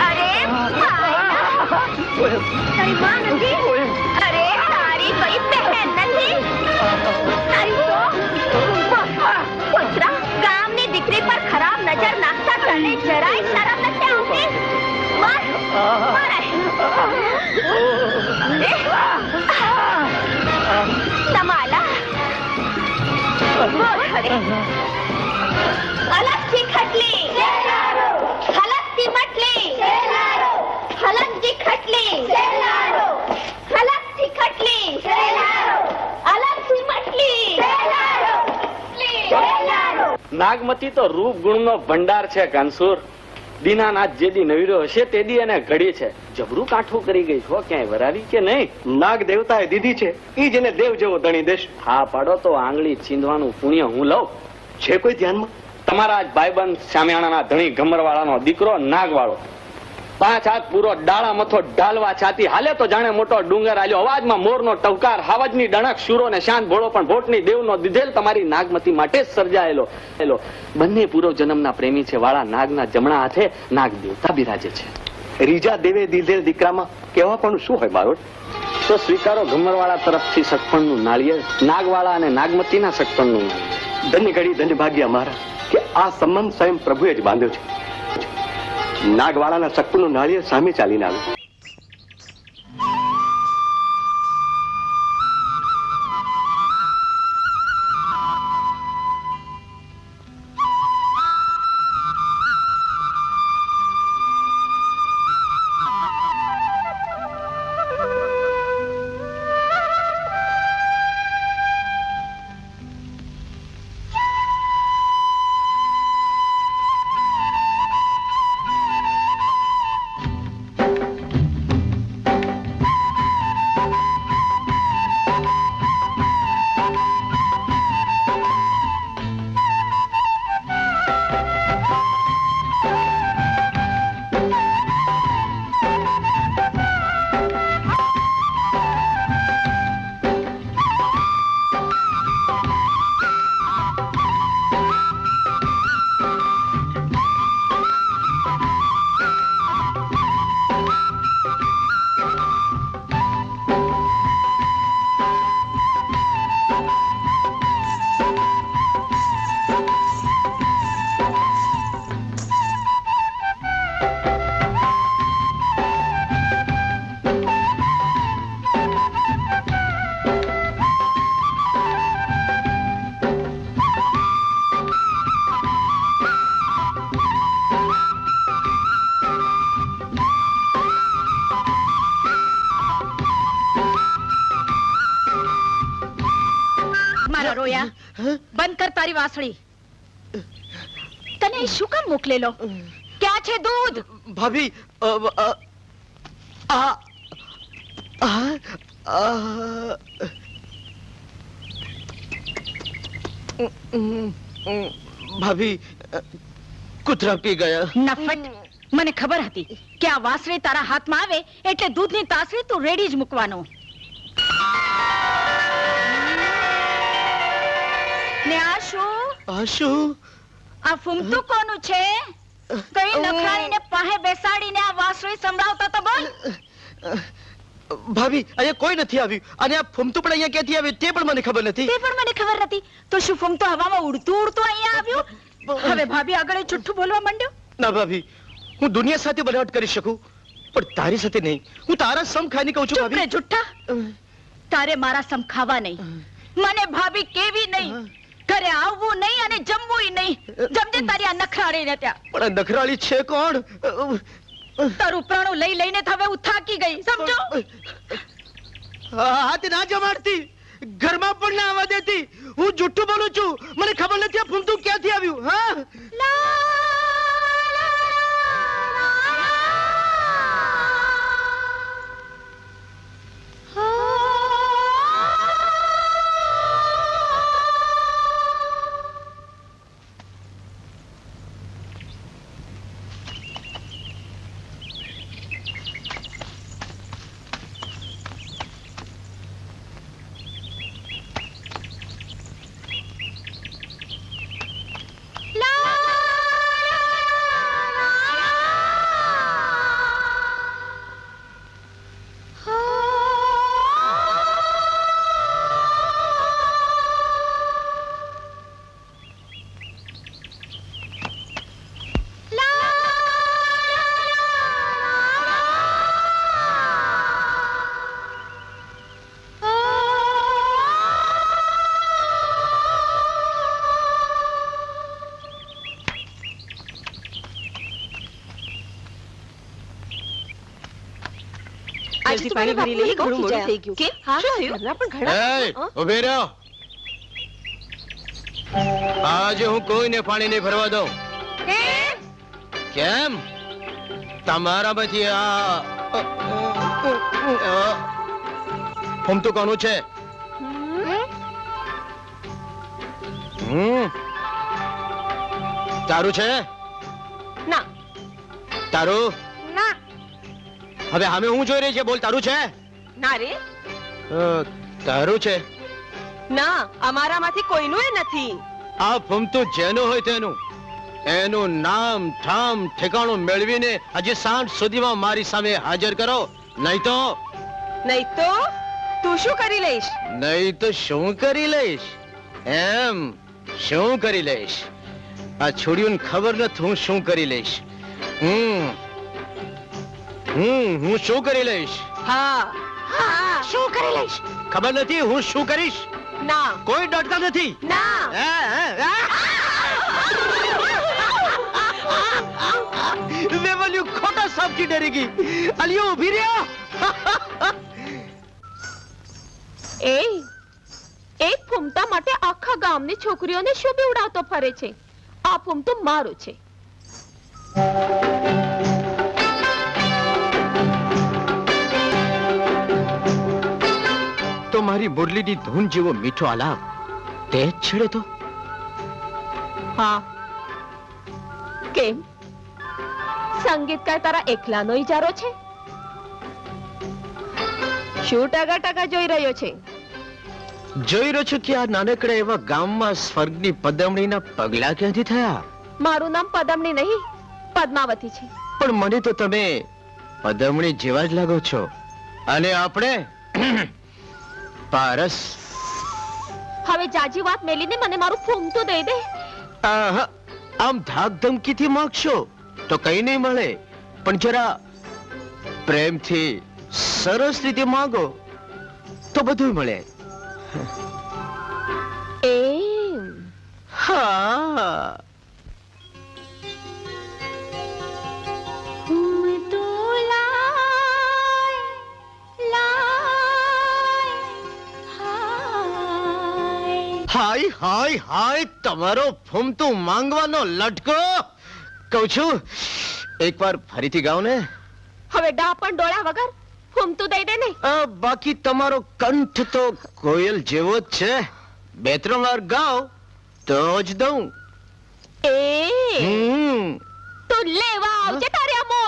અરે ભાઈના. તારી માં નથી અરે તારી કઈ બહેન નથી તારી તો પુત્રા ગામની દીકરી પર ખરાબ નજર નાખતા તને જરાય શરમ નથી આવતી માર મારે તમાલા હવે અલગથી ખટલી હલકથી મટલી હલકથી ખટલી હલકથી ખટલી અલગથી મટલી નાગમતી તો રૂપ ગુણનો ભંડાર છે કાનસુર દીનાનાથ જેદી નવીરો હશે તે દી એને ઘડી છે. જબરું કાઠું કરી ગઈ છો ક્યાંય વરાવી કે નહીં? નાગ દેવતાએ દીધી છે ઈ જેને દેવ જેવો ધણી દેશ. હા પાડો તો આંગળી ચીંધવાનું પુણ્ય હું લઉં. છે કોઈ ધ્યાનમાં? તમારા જ ભાઈબંધ શામિયાણાના ધણી ગમરવાળાનો દીકરો નાગવાળો. પાંચ હાથ પૂરો ડાળા મથો ઢાલવા છાતી. હાલે તો જાણે મોટો ડુંગર આલ્યો. અવાજમાં મોરનો ટવકાર હાવજની ડણક શુરો ને શાંત ભોળો પણ ભોટની દેવનો દીધેલ તમારી નાગમતી માટે જ સર્જાયેલો. એલો બંને પૂર્વ જન્મના પ્રેમી છે. વાળા નાગના જમણા હાથે નાગ દેવતા બિરાજે છે. રીજા દેવે દીધેલ દીકરામાં કેવા પણ શું હોય બારોટ? તો સ્વીકારો ઘમરવાળા તરફથી સખપણનું નાળિયેર નાગવાળા અને નાગમતીના સખપણનું ધન્ય ઘડી ધન્ય ભાગ્ય અમારા કે આ સંબંધ સ્વયં પ્રભુએ જ બાંધ્યો છે. નાગવાળાના સકપુનું નાળિયેર સામે ચાલીને આવ્યું રોયા બંધ કર તારી વાસળી. તને શું કામ મોકલેલો? ક્યાં છે દૂધ? ભાભી ભાભી કૂતરા પી ગયા નફટ મને ખબર હતી કે આ વાસળી તારા હાથમાં આવે એટલે દૂધની તાસરી તું રેડી જ મૂકવાનો. ને આ શું આ શું આ ફૂમતું કોનું છે? કઈ નખરાણીને પાહે બેસાડીને આ વાસળી સંભળાવતા તો બોલ. ભાભી અહીંયા કોઈ નથી આવ્યું. અને આ ફૂમતું પણ અહીંયા ક્યાંથી આવ્યું તે પણ મને ખબર નથી. તે પણ મને ખબર નથી. તો શું ફૂમતો હવામાં ઉડતું ઉડતું અહીંયા આવ્યું? હવે ભાભી આગળ જુઠ્ઠું બોલવા માંડ્યો? ના ભાભી. હું દુનિયા સાથે બનાવટ કરી શકું પણ તારી સાથે નહીં. હું તારા સમ ખાઈને કહું છું ભાભી. જુઠ્ઠા. તારે મારા સમ ખાવા નહીં. મને ભાભી કેવી નહીં. ઘરે આવવું નહીં અને જમવું નહીં. જમજે તારી આ નખરાળીને ત્યાં. પણ નખરાળી છે કોણ? તારું પ્રાણું લઈ લઈને હવે હું થાકી ગઈ સમજો? હાથ ના જમાડતી. ઘરમાં પણ ના આવવા દેતી હું જુઠ્ઠું બોલું છું. મને ખબર નથી આ આજે પાણી ભરી લઈએ ઘણું મોડું થઈ ગયું. કેમ? હા? ઘરના પણ ઘણા. ઊભી રહ્યો આજે હું કોઈને પાણી નહીં ભરવા દઉં. કેમ? તમારામાંથી આ ફમતું કોનું છે? હમ. તારું છે? ના. તારું? હવે હામે હું જોઈ રહી છે? બોલ તારું છે? ના રે. તારું છે? ના અમારામાંથી કોઈનું એ નથી. આ ફમતું જેનું હોય તેનું. એનું નામ ઠામ ઠેકાણું મેળવીને આજે સાંજ સુધીમાં મારી સામે હાજર કરો. નહીં તો? નહીં તો તું શું કરી લઈશ? નહીં તો શું કરી લઈશ? એમ શું કરી લઈશ? આ છોડીઓને ખબર નથી હું શું કરી લઈશ. હમ હમ હું શું કરી લઈશ? હા. હા શું કરી લઈશ? ખબર નથી હું શું કરીશ? ના. કોઈ ડરતા નથી? ના. હે, હે, હે? વેવલ્યુ ખોટા સાપથી ડરી ગઈ? અલિયો ઊભી રહ્યો? એ એક ફૂમતા માટે આખા ગામની છોકરીઓને શું બીવડાવતો ફરે છે. આ ફૂમતું મારું છે. તો મારી મુરલીની ધૂન જેવો મીઠો આલાપ તે જ છેડે તો? હા. કેમ? સંગીતકાર તારા એકલાનો ઈજારો છે? શું ટકા ટકા જોઈ રહ્યો છે? જોઈ રહ્યો છું કે આ નાનકડા એવા ગામમાં સ્વર્ગની પદમણીના પગલા ક્યાંથી થયા? મારું નામ પદમણી નહીં પદ્માવતી છે. પણ મને તો તમે પદમણી જેવા જ લાગો છો. અને આપણે પારસ. હવે જાજી વાત મેલીને મને મારું તો દઈ દે. આહા, આમ ધાક ધમકીથી માંગશો તો કઈ નહીં મળે. પણ જરા પ્રેમથી સરસ રીતે માંગો તો બધું મળે. હા. હાય હાય હાય તમારો ફૂમતું માંગવાનો લટકો. કહું છું એકવાર ફરીથી ગાઓ ને. હવે ડા પણ ડોળા વગર ફૂમતું દઈ દે ને. બાકી તમારો કંઠ તો કોયલ જેવો જ છે. બે ત્રણ વાર ગાઓ તો જ દઉં. એ. તો લેવા આવજે તારે મોરલી